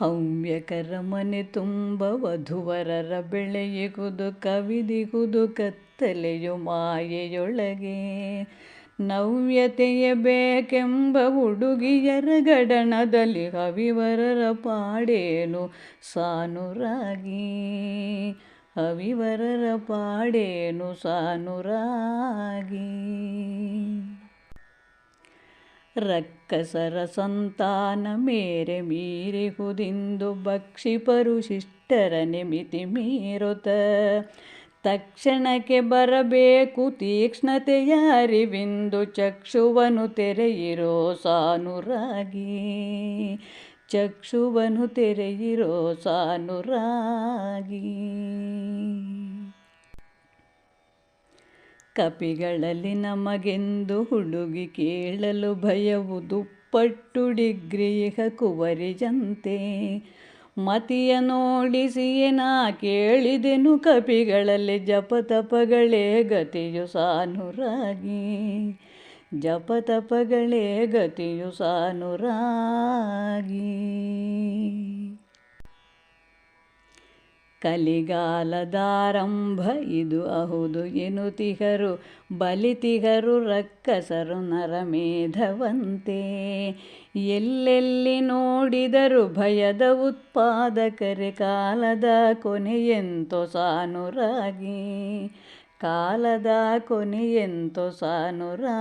ಹವ್ಯಕರ ಮನೆ ತುಂಬ ವಧುವರರ ಬೆಳೆಯುವುದು ಕವಿದಿಗುದು ಕತ್ತಲೆಯು ಮಾಯೆಯೊಳಗೆ. ನವ್ಯತೆಯ ಬೇಕೆಂಬ ಹುಡುಗಿಯರ ಗಡಣದಲ್ಲಿ ಹವಿವರರ ಪಾಡೇನು ಸಾನುರಾಗಿ. ಹವಿವರರ ಪಾಡೇನು ಸಾನುರಾಗಿ. ರಕ್ಕಸರ ಸಂತಾನ ಮೇರೆ ಮೀರಿಹುದಿಂದು ಭಕ್ಷಿಪರು ಶಿಷ್ಟರ ನಿಮಿತಿ ಮೀರುತ. ತಕ್ಷಣಕ್ಕೆ ಬರಬೇಕು ತೀಕ್ಷ್ಣತೆಯ ಅರಿವಿಂದು ಚಕ್ಷುವನು ತೆರೆಯಿರೋ ಸಾನುರಾಗಿ. ಚಕ್ಷುವನು ತೆರೆಯಿರೋ ಸಾನುರಾಗಿ. ಕಪಿಗಳಲ್ಲಿ ನಮಗೆಂದು ಹುಡುಗಿ ಕೇಳಲು ಭಯವು ದುಪ್ಪಟ್ಟು ಡಿಗ್ರಿಯ ಕುವರಿಜಂತೆ. ಮತಿಯ ನೋಡಿಸಿಯೇ ನಾ ಕೇಳಿದೆನು ಕಪಿಗಳಲ್ಲಿ ಜಪತಪಗಳೇ ಗತಿಯು ಸಾನುರಾಗಿ. ಜಪತಪಗಳೇ ಗತಿಯು ಸಾನುರಾಗಿ. ಕಲಿಗಾಲದಾರಂಭ ಇದು ಅಹುದು. ತಿಹರು ಬಲಿತಿಹರು ರಕ್ಕಸರು ನರಮೇಧವಂತೆ ಎಲ್ಲೆಲ್ಲಿ ನೋಡಿದರು ಭಯದ ಉತ್ಪಾದಕರೆ ಕಾಲದ ಕೊನೆಯೆಂತೋ ಸಾನುರಾಗಿ. ಕಾಲದ ಕೊನೆಯೆಂತೋ ಸಾನುರಾಗಿ.